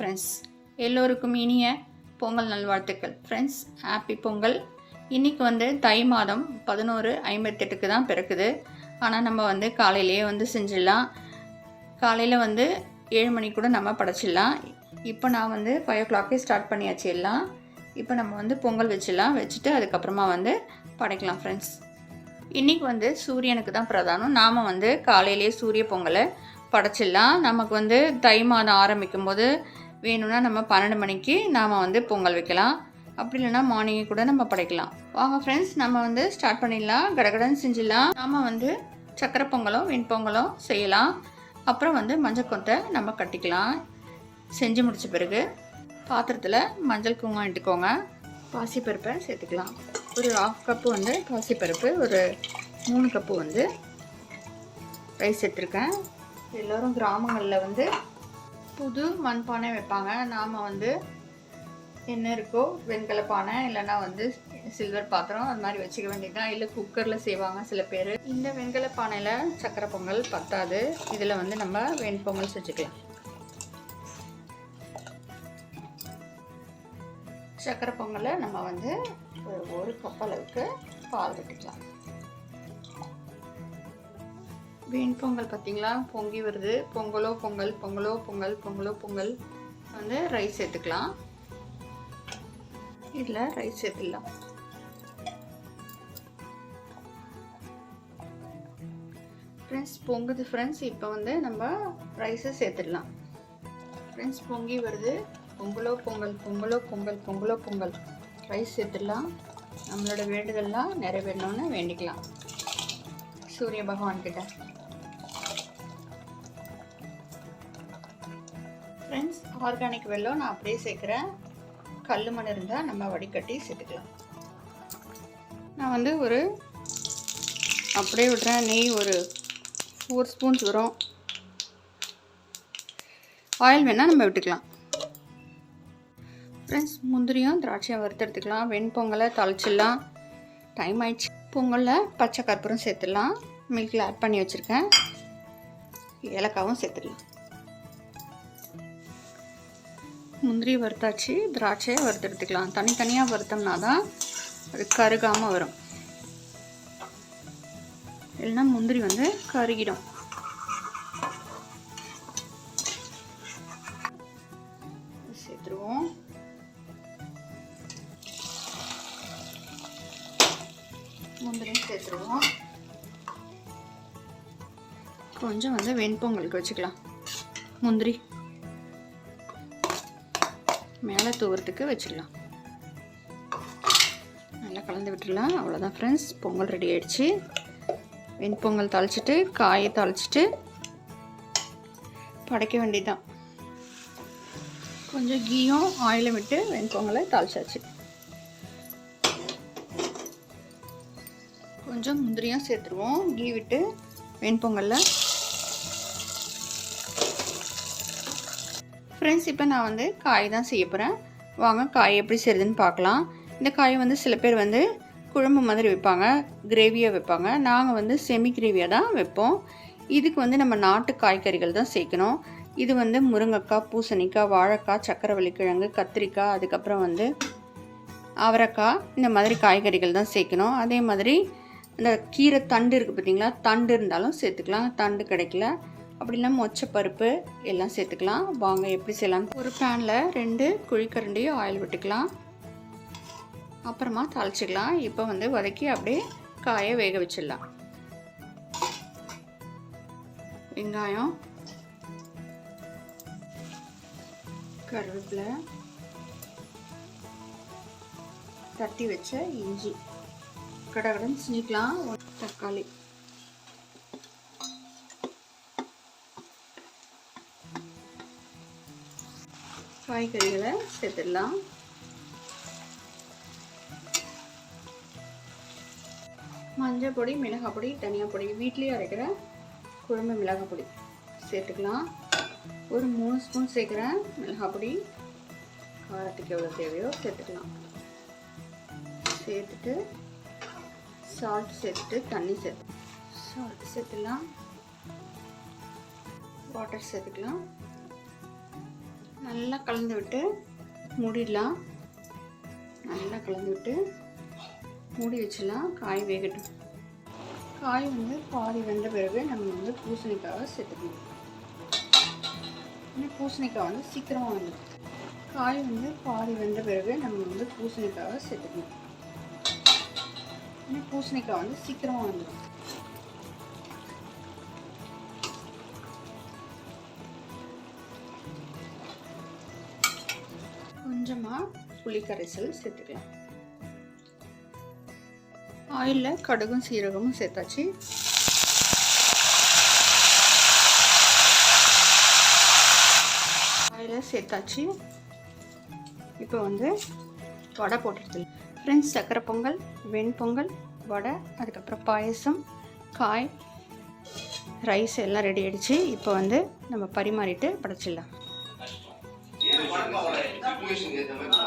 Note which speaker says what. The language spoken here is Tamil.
Speaker 1: ஃப்ரெண்ட்ஸ் எல்லோருக்கும் இனிய பொங்கல் நல்வாழ்த்துக்கள். Friends happy Pongal. இன்றைக்கி வந்து தை மாதம் பதினோரு ஐம்பத்தெட்டுக்கு தான் பிறக்குது. ஆனால் நம்ம வந்து காலையிலேயே வந்து செஞ்சிடலாம். காலையில் வந்து ஏழு மணிக்கு கூட நம்ம படைச்சிடலாம். இப்போ நான் வந்து ஃபைவ் ஓ கிளாக்கே ஸ்டார்ட் பண்ணியாச்சு எல்லாம். இப்போ நம்ம வந்து பொங்கல் வச்சிடலாம். வச்சுட்டு அதுக்கப்புறமா வந்து படைக்கலாம் ஃப்ரெண்ட்ஸ் இன்றைக்கி வந்து சூரியனுக்கு தான் பிரதானம். நாம் வந்து காலையிலேயே சூரிய பொங்கலை படைச்சிடலாம். நமக்கு வந்து தை மாதம் ஆரம்பிக்கும் போது வேணும்னா நம்ம பன்னெண்டு மணிக்கு நாம் வந்து பொங்கல் வைக்கலாம். அப்படி இல்லைன்னா மார்னிங்கே கூட நம்ம படைக்கலாம். வாங்க ஃப்ரெண்ட்ஸ் நம்ம வந்து ஸ்டார்ட் பண்ணிடலாம். கடகடன்னு செஞ்சிடலாம். நாம் வந்து சக்கரை பொங்கலும் வெண்பொங்கலும் செய்யலாம். அப்புறம் வந்து மஞ்சள் கொத்தை நம்ம கட்டிக்கலாம். செஞ்சு முடித்த பிறகு பாத்திரத்தில் மஞ்சள் குங்குமம் எடுத்துக்கோங்க பாசிப்பருப்பை சேர்த்துக்கலாம். ஒரு ஆஃப் கப்பு வந்து பாசிப்பருப்பு ஒரு மூணு கப்பு வந்து ரைஸ் எடுத்துருக்கேன் எல்லோரும் கிராமங்களில் வந்து புது மண்பானை வைப்பாங்க. நாம் வந்து என்ன இருக்கோ வெண்கல பானை இல்லைன்னா வந்து சில்வர் பாத்திரம் அது மாதிரி வச்சுக்க வேண்டியதுதான். இல்லை குக்கரில் செய்வாங்க சில பேர். இந்த வெண்கல பானையில் சக்கரை பொங்கல் பத்தாது. இதில் வந்து நம்ம வெண்பொங்கல் செஞ்சுக்கலாம். சக்கரை பொங்கலை நம்ம வந்து ஒரு ஒரு கப் அளவுக்கு பால் விட்டுக்கலாம் வீண் பொங்கல் பார்த்தீங்களா? பொங்கி வருது. பொங்கலோ பொங்கல் பொங்கலோ பொங்கல் பொங்கலோ பொங்கல் வந்து ரைஸ் சேர்த்துக்கலாம். இதில் ரைஸ் சேர்த்துடலாம். ஃப்ரெண்ட்ஸ் பொங்குது ஃப்ரெண்ட்ஸ் இப்போ வந்து நம்ம ரைஸை சேர்த்துடலாம். ஃப்ரெண்ட்ஸ் பொங்கி வருது. பொங்கலோ பொங்கல் பொங்கலோ பொங்கல் பொங்கலோ பொங்கல். ரைஸ் சேர்த்துடலாம். நம்மளோட வேண்டுதல்லாம் நிறைவேறணும்னு வேண்டிக்கலாம். சூரிய பகவான் கிட்ட ஃப்ரெண்ட்ஸ் ஆர்கானிக் வெள்ளம் நான் அப்படியே சேர்க்குறேன். கல் மண் இருந்தால் நம்ம வடிகட்டி சேர்த்துக்கலாம். நான் வந்து ஒரு அப்படியே விட்றேன். நெய் ஒரு ஃபோர் ஸ்பூன்ஸ் வரும். ஆயில் வேணால் நம்ம விட்டுக்கலாம். ஃப்ரெண்ட்ஸ் முந்திரியும் திராட்சையும் வறுத்தெடுத்துக்கலாம் வெண்பொங்கலை தாளிச்சிடலாம். டைம் ஆயிடுச்சு. பொங்கலில் பச்சை கற்பூரம் சேர்த்துடலாம். மில்கில் ஆட் பண்ணி வச்சுருக்கேன். ஏலக்காவும் சேர்த்துடலாம் முந்திரி வறுத்தாச்சு திராட்சையை வறுத்தெடுத்துக்கலாம் தனித்தனியாக வறுத்தோம்னா தான் அது கருகாமல் வரும். இல்லைன்னா முந்திரி வந்து கருகிடும். சேர்த்துருவோம். முந்திரியும் சேர்த்துருவோம். கொஞ்சம் வந்து வெண்பொங்கலுக்கு வச்சுக்கலாம். முந்திரி. மேலே தூவுறதுக்கு வச்சிடலாம் நல்லா கலந்து விட்டுடலாம். அவ்வளோதான் ஃப்ரெண்ட்ஸ் பொங்கல் ரெடி ஆகிடுச்சு வெண்பொங்கல் தாளிச்சிட்டு காயை தாளிச்சிட்டு படைக்க வேண்டியதுதான். கொஞ்சம் கீயும் ஆயிலும் விட்டு வெண்பொங்கலை தாளிச்சாச்சு. கொஞ்சம் முந்திரியும் சேர்த்துருவோம். கீ விட்டு வெண்பொங்கலில் ஃப்ரெண்ட்ஸ் இப்போ நான் வந்து காய் தான் செய்ய போகிறேன் வாங்க காய் எப்படி செய்யுதுன்னு பார்க்கலாம். இந்த காய் வந்து சில பேர் வந்து குழம்பு மாதிரி வைப்பாங்க கிரேவியாக வைப்பாங்க. நாங்கள் வந்து செமி கிரேவியாக தான் வைப்போம். இதுக்கு வந்து நம்ம நாட்டு காய்கறிகள் தான் சேர்க்கணும். இது வந்து முருங்கைக்காய் பூசணிக்காய் வாழைக்காய் சக்கரவள்ளி கிழங்கு கத்திரிக்காய் அதுக்கப்புறம் வந்து அவரைக்காய் இந்த மாதிரி காய்கறிகள் தான் சேர்க்கணும். அதே மாதிரி இந்த கீரை தண்டு இருக்குது பார்த்தீங்களா தண்டு இருந்தாலும் சேர்த்துக்கலாம். தண்டு கிடைக்கல. அப்படின்னா மொச்சப்பருப்பு எல்லாம் சேர்த்துக்கலாம். வாங்க எப்படி செய்யலாம்? ஒரு பேனில் ரெண்டு குழிக்கரண்டியும் ஆயில் விட்டுக்கலாம். அப்புறமா தாளிச்சிக்கலாம். இப்போ வந்து வதக்கி அப்படியே காயை வேக வச்சிடலாம். வெங்காயம் கருவேப்பிலை தட்டி வச்ச இஞ்சி. கடகடன் செஞ்சுக்கலாம் தக்காளி. காய்கறிகளை சேர்த்துடலாம். மஞ்சள் பொடி மிளகாய் பொடி தனியா பொடி வீட்லேயே அரைக்கிற குழம்பு மிளகாய் பொடி சேர்த்துக்கலாம். ஒரு மூணு ஸ்பூன் சேர்க்குறேன் மிளகாய் பொடி காரத்துக்கு எவ்வளோ தேவையோ சேர்த்துக்கலாம். சேர்த்துட்டு சால்ட் சேர்த்துட்டு தண்ணி சேர்த்து சால்ட் சேர்த்துக்கலாம் வாட்டர் சேர்த்துக்கலாம். நல்லா கலந்து விட்டு மூடிடலாம். நல்லா கலந்து விட்டு மூடி வச்சிடலாம். காய் வேகட்டும். காய் வந்து பாதி வெந்த பிறகு நம்ம வந்து பூசணிக்காவை சேர்த்துக்கணும். இன்னும் பூசணிக்காய் வந்து சீக்கிரமாக வந்துடும். காய் வந்து பாதி வெந்த பிறகு நம்ம வந்து பூசணிக்காவை சேர்த்துக்கணும். இன்னும் பூசணிக்காய் வந்து சீக்கிரமாக வந்துடும். கொஞ்சமாக புளி கரைசல் சேர்த்துக்கலாம். ஆயிலில் கடுகும் சீரகமும் சேர்த்தாச்சு. ஆயிலில் சேர்த்தாச்சு. இப்போ வந்து வடை போட்டுடுது ஃப்ரெண்ட்ஸ் சக்கரை பொங்கல் வெண்பொங்கல் வடை அதுக்கப்புறம் பாயசம் காய் ரைஸ் எல்லாம் ரெடி ஆகிடுச்சு இப்போ வந்து நம்ம பரிமாறிட்டு படைச்சிடலாம்.
Speaker 2: 这是个卫生间的问题